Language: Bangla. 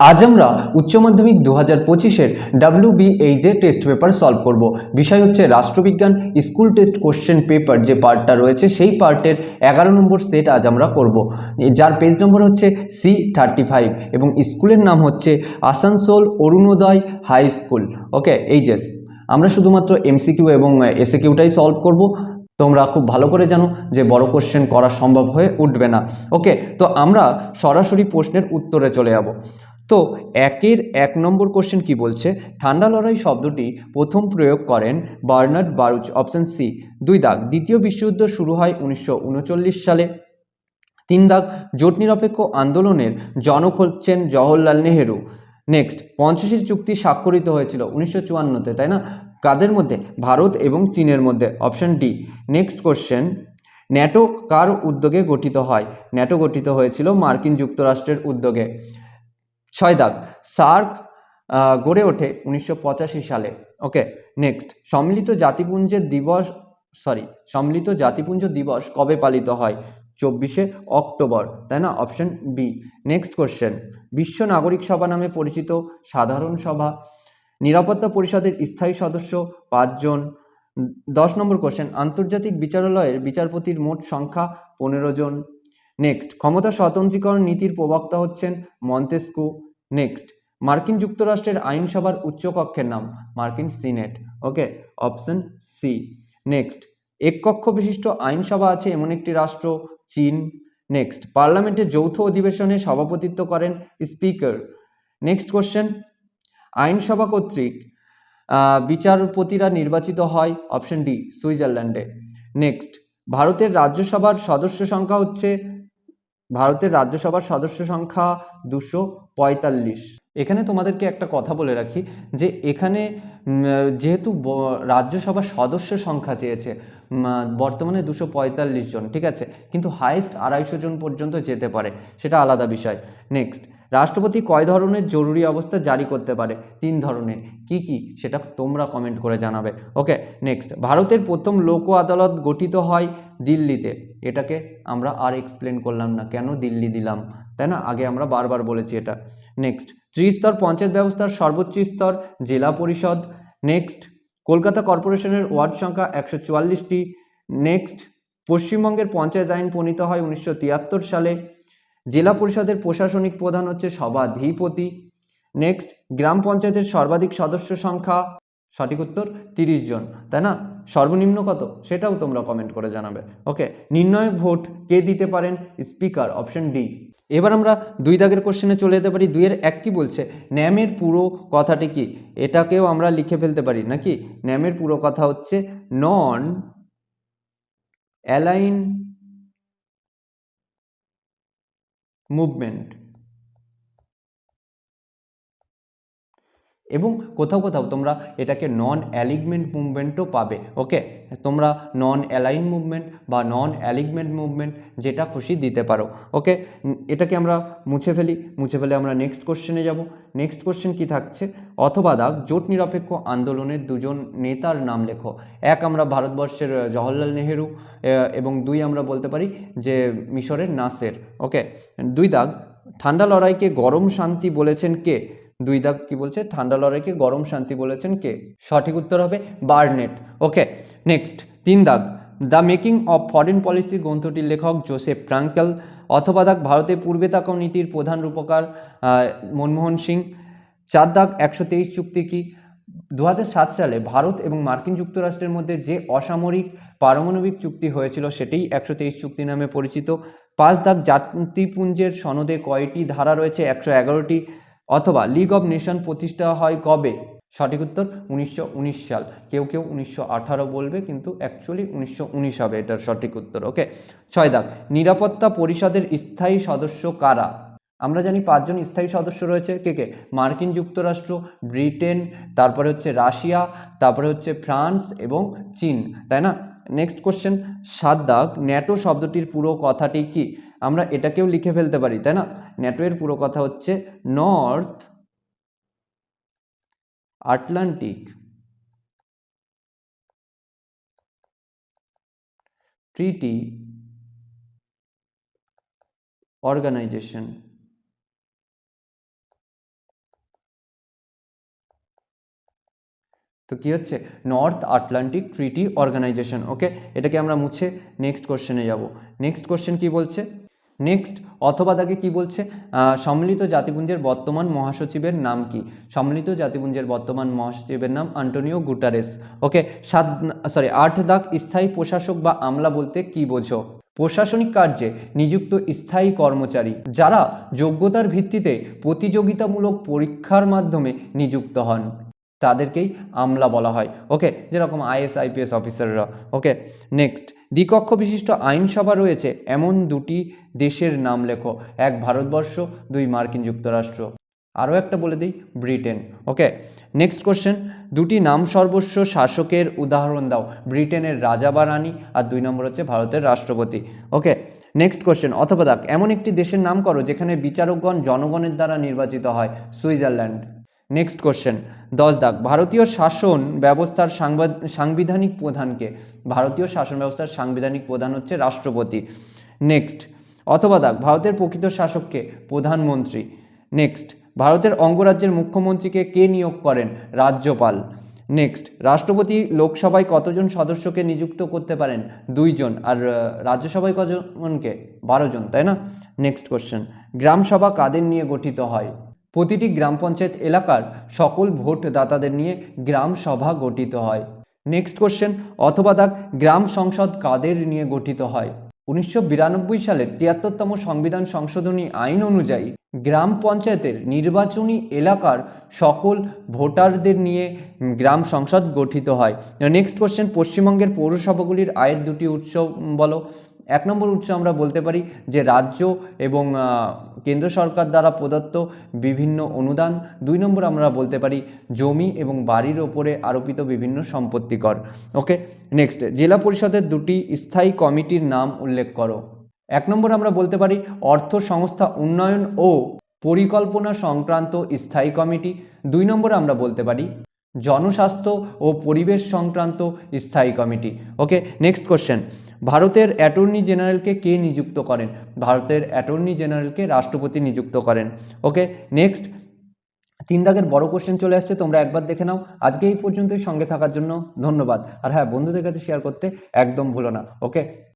আজ আমরা উচ্চ মাধ্যমিক দু হাজার পঁচিশের ডাব্লিউবিএইচে টেস্ট পেপার সলভ করব। বিষয় হচ্ছে রাষ্ট্রবিজ্ঞান স্কুল টেস্ট কোশ্চেন পেপার যে পার্টটা রয়েছে, সেই পার্টের এগারো নম্বর সেট আজ আমরা করব। যার পেজ নম্বর হচ্ছে সি থার্টি ফাইভ এবং স্কুলের নাম হচ্ছে Asansol Arunoday high school okay HS আমরা শুধুমাত্র এমসিকিউ এবং এসএকিউটাই সলভ করব। তোমরা খুব ভালো করে জানো যে বড় কোশ্চেন করা সম্ভব হয়ে উঠবে না। ওকে তো আমরা সরাসরি প্রশ্নের উত্তরে চলে যাব। তো একের এক নম্বর কোশ্চেন কি বলছে? ঠান্ডা লড়াই শব্দটি প্রথম প্রয়োগ করেন বার্নার্ড বারুচ অপশন সি দুই দাগ, দ্বিতীয় বিশ্বযুদ্ধ শুরু হয় উনিশশো উনচল্লিশ সালে। তিন দাগ, জোট নিরপেক্ষ আন্দোলনের জনক হচ্ছেন জওহরলাল নেহেরু। নেক্সট পঞ্চাশির চুক্তি স্বাক্ষরিত হয়েছিল উনিশশো চুয়ান্নতে, তাই না? কাদের মধ্যে? ভারত এবং চীনের মধ্যে option D next question NATO কার উদ্যোগে গঠিত হয়? ন্যাটো গঠিত হয়েছিল মার্কিন যুক্তরাষ্ট্রের উদ্যোগে। ছয় দাগ। সার্ক গড়ে ওঠে উনিশশো পঁচাশি সালে। Okay, next. সম্মিলিত জাতিপুঞ্জের দিবস, সরি, সম্মিলিত জাতিপুঞ্জ দিবস কবে পালিত হয়? চব্বিশে অক্টোবর, তাই না? Option B. Next question. বিশ্ব নাগরিক সভা নামে পরিচিত সাধারণ সভা। নিরাপত্তা পরিষদের স্থায়ী সদস্য পাঁচজন। দশ নম্বর কোশ্চেন। আন্তর্জাতিক বিচারালয়ের বিচারপতির মোট সংখ্যা পনেরো জন। নেক্সট ক্ষমতা স্বতন্ত্রীকরণ নীতির প্রবক্তা হচ্ছেন মন্তেস্কু। নেক্সট মার্কিন যুক্তরাষ্ট্রের আইনসভার উচ্চকক্ষের নাম মার্কিন senate. Okay option C next এক কক্ষ বিশিষ্ট আইনসভা আছে এমন একটি রাষ্ট্র, চীন। নেক্সট পার্লামেন্টের যৌথ অধিবেশনে সভাপতিত্ব করেন স্পিকার। নেক্সট কোশ্চেন আইনসভা কর্তৃক বিচারপতিরা নির্বাচিত হয় অপশন ডি সুইজারল্যান্ডে। নেক্সট ভারতের রাজ্যসভার সদস্য সংখ্যা হচ্ছে ভারতের রাজ্যসভার সদস্য সংখ্যা দুশো পঁয়তাল্লিশ। এখানে তোমাদেরকে একটা কথা বলে রাখি যে এখানে যেহেতু রাজ্যসভার সদস্য সংখ্যা চেয়েছে বর্তমানে দুশো পঁয়তাল্লিশ জন, ঠিক আছে? কিন্তু হাইস্ট আড়াইশো জন পর্যন্ত যেতে পারে, সেটা আলাদা বিষয়। নেক্সট রাষ্ট্রপতি কয় ধরনের জরুরি অবস্থা জারি করতে পারে? তিন ধরনের। কি কি? সেটা তোমরা কমেন্ট করে জানাবে। ওকে নেক্সট ভারতের প্রথম লোক আদালত গঠিত হয় দিল্লিতে। এটাকে আমরা আর এক্সপ্লেন করলাম না। কেন দিল্লি দিলাম? তাই না? আগে আমরা বারবার বলেছি এটা। নেক্সট ত্রিস্তর পঞ্চায়েত ব্যবস্থার সর্বোচ্চ স্তর জেলা পরিষদ। নেক্সট কলকাতা কর্পোরেশনের ওয়ার্ড সংখ্যা একশো চুয়াল্লিশটি। নেক্সট পশ্চিমবঙ্গের পঞ্চায়েত আইন প্রণীত হয় উনিশশো তিয়াত্তর সালে। জেলা পরিষদের প্রশাসনিক প্রধান হচ্ছে সভাধিপতি। নেক্সট গ্রাম পঞ্চায়েতের সর্বাধিক সদস্য সংখ্যা, সঠিক উত্তর, তিরিশ জন, তাই না? সর্বনিম্ন কত? সেটাও তোমরা কমেন্ট করে জানাবে। ওকে নির্ণয় ভোট কে দিতে পারেন? স্পিকার অপশন ডি এবার আমরা দুই দাগের কোশ্চেনে চলে যেতে পারি। দুইয়ের এক কি বলছে? ন্যামের পুরো কথাটি কি? এটাকেও আমরা লিখে ফেলতে পারি, নাকি? ন্যামের পুরো কথা হচ্ছে নন অ্যালাইন মুভমেন্ট এবং কোথাও কোথাও তোমরা এটাকে নন অ্যালিগমেন্ট মুভমেন্টও পাবে ওকে তোমরা নন অ্যালাইন মুভমেন্ট বা নন অ্যালিগমেন্ট মুভমেন্ট যেটা খুশি দিতে পারো ওকে এটাকে আমরা মুছে ফেলি, মুছে ফেলে আমরা নেক্সট কোশ্চেনে যাব। নেক্সট কোশ্চেন কি থাকছে? অথবা দাগ, জোট নিরপেক্ষ আন্দোলনের দুজন নেতার নাম লেখো। এক আমরা ভারতবর্ষের জওহরলাল নেহেরু এবং দুই আমরা বলতে পারি যে মিশরের নাসের ওকে দুই দাগ, ঠান্ডা লড়াইকে গরম শান্তি বলেছেন কে? দুই দাগ কি বলছে? ঠান্ডা লড়াইকে গরম শান্তি বলেছেন কে? সঠিক উত্তর হবে বার্নেট। ওকে, নেক্সট, তিন দাগ। The making of foreign policy গ্রন্থটির লেখক জোসেফ ফ্রাঙ্কেল অথবা দাগ ভারতের পূর্বে তাকাও নীতির প্রধান রূপকার মনমোহন সিং। চার দাগ, একশো তেইশ চুক্তি কি? দু সালে ভারত এবং মার্কিন যুক্তরাষ্ট্রের মধ্যে যে অসামরিক পারমাণবিক চুক্তি হয়েছিল সেটাই একশো তেইশ চুক্তি নামে পরিচিত। পাঁচ দাগ জাতিপুঞ্জের সনদে কয়টি ধারা রয়েছে? একশো এগারোটি। অথবা লিগ অব নেশন প্রতিষ্ঠা হয় কবে? সঠিক উত্তর উনিশশো উনিশ সাল। কেউ কেউ উনিশশো আঠারো বলবে, কিন্তু অ্যাকচুয়ালি উনিশশো উনিশ হবে এটার সঠিক উত্তর ওকে ছয় দাগ। নিরাপত্তা পরিষদের স্থায়ী সদস্য কারা? আমরা জানি পাঁচজন স্থায়ী সদস্য রয়েছে। কে কে? মার্কিন যুক্তরাষ্ট্র, ব্রিটেন, তারপরে হচ্ছে রাশিয়া, তারপরে হচ্ছে ফ্রান্স এবং চীন, তাই না? নেক্সট কোশ্চেন সাত দাগ ন্যাটো শব্দটির পুরো কথাটি কি? আমরা এটাকেও লিখে ফেলতে পারি, তাই না? ন্যাটো এর পুরো কথা হচ্ছে নর্থ আটলান্টিক। ট্রিটি অর্গানাইজেশন তো কি হচ্ছে? North Atlantic treaty organisation okay এটাকে আমরা মুছে নেক্সট কোশ্চেনে যাব। নেক্সট কোশ্চেন কি বলছে? নেক্সট অথবা তাকে কি বলছে? সম্মিলিত জাতিপুঞ্জের বর্তমান মহাসচিবের নাম কি? সম্মিলিত জাতিপুঞ্জের বর্তমান মহাসচিবের নাম আন্টোনিও গুটারেস ওকে সাত সরি আট দাগ স্থায়ী প্রশাসক বা আমলা বলতে কি বোঝো? প্রশাসনিক কার্যে নিযুক্ত স্থায়ী কর্মচারী, যারা যোগ্যতার ভিত্তিতে প্রতিযোগিতামূলক পরীক্ষার মাধ্যমে নিযুক্ত হন। তাদেরকেই আমলা বলা হয়। ওকে যেরকম আইএস, আইপিএস অফিসাররা। ওকে নেক্সট দ্বিকক্ষ বিশিষ্ট আইনসভা রয়েছে। এমন দুটি দেশের নাম লেখো। এক ভারতবর্ষ, দুই মার্কিন যুক্তরাষ্ট্র। আরও একটা বলে দিই, ব্রিটেন। ওকে নেক্সট কোশ্চেন দুটি নাম সর্বস্ব শাসকের উদাহরণ দাও। ব্রিটেনের রাজা বা রানী আর দুই নম্বর হচ্ছে ভারতের রাষ্ট্রপতি। ওকে নেক্সট কোশ্চেন অথবা দেখ, এমন একটি দেশের নাম করো যেখানে বিচারকগণ জনগণের দ্বারা নির্বাচিত হয়। সুইজারল্যান্ড। নেক্সট কোশ্চেন দশ দাগ। ভারতীয় শাসন ব্যবস্থার সাংবিধানিক প্রধানকে। ভারতীয় শাসন ব্যবস্থার সাংবিধানিক প্রধান হচ্ছে রাষ্ট্রপতি। নেক্সট অথবা দাগ। ভারতের প্রকৃত শাসককে প্রধানমন্ত্রী। নেক্সট ভারতের অঙ্গরাজ্যের মুখ্যমন্ত্রীকে কে নিয়োগ করেন? রাজ্যপাল। নেক্সট রাষ্ট্রপতি লোকসভায় কতজন সদস্যকে নিযুক্ত করতে পারেন? দুইজন। আর রাজ্যসভায় কজনকে? বারো জন, তাই না? নেক্সট কোশ্চেন গ্রামসভা কাদের নিয়ে গঠিত হয়? প্রতিটি গ্রাম পঞ্চায়েত এলাকার সকল ভোটদাতাদের নিয়ে গ্রাম সভা গঠিত হয়। নেক্সট কোশ্চেন অথবা দাগ গ্রাম সংসদ কাদের নিয়ে গঠিত হয়? উনিশশো বিরানব্বই সালের তিয়াত্তরতম সংবিধান সংশোধনী আইন অনুযায়ী গ্রাম পঞ্চায়েতের নির্বাচনী এলাকার সকল ভোটারদের নিয়ে গ্রাম সংসদ গঠিত হয়। নেক্সট কোশ্চেন পশ্চিমবঙ্গের পৌরসভাগুলির আয়ের দুটি উৎস বলো। এক নম্বর উৎস আমরা বলতে পারি যে রাজ্য এবং কেন্দ্র সরকার দ্বারা প্রদত্ত বিভিন্ন অনুদান। দুই নম্বর আমরা বলতে পারি জমি এবং বাড়ির ওপরে আরোপিত বিভিন্ন সম্পত্তি কর ওকে, নেক্সট, জেলা পরিষদের দুটি স্থায়ী কমিটির নাম উল্লেখ করো। এক নম্বর আমরা বলতে পারি অর্থ সংস্থা উন্নয়ন ও পরিকল্পনা সংক্রান্ত স্থায়ী কমিটি। দুই নম্বরে আমরা বলতে পারি জনস্বাস্থ্য ও পরিবেশ সংক্রান্ত স্থায়ী কমিটি। Okay, next question. ভারতের অ্যাটর্নি জেনারেলকে কে নিযুক্ত করেন? ভারতের অ্যাটর্নি জেনারেলকে রাষ্ট্রপতি নিযুক্ত করেন। Okay, next. তিন দাগের বড় কোশ্চেন চলে আসছে, তোমরা একবার দেখে নাও। আজকে এই পর্যন্তই সঙ্গে থাকার জন্য ধন্যবাদ। আর হ্যাঁ বন্ধুদের কাছে শেয়ার করতে একদম ভুলো না। ওকে।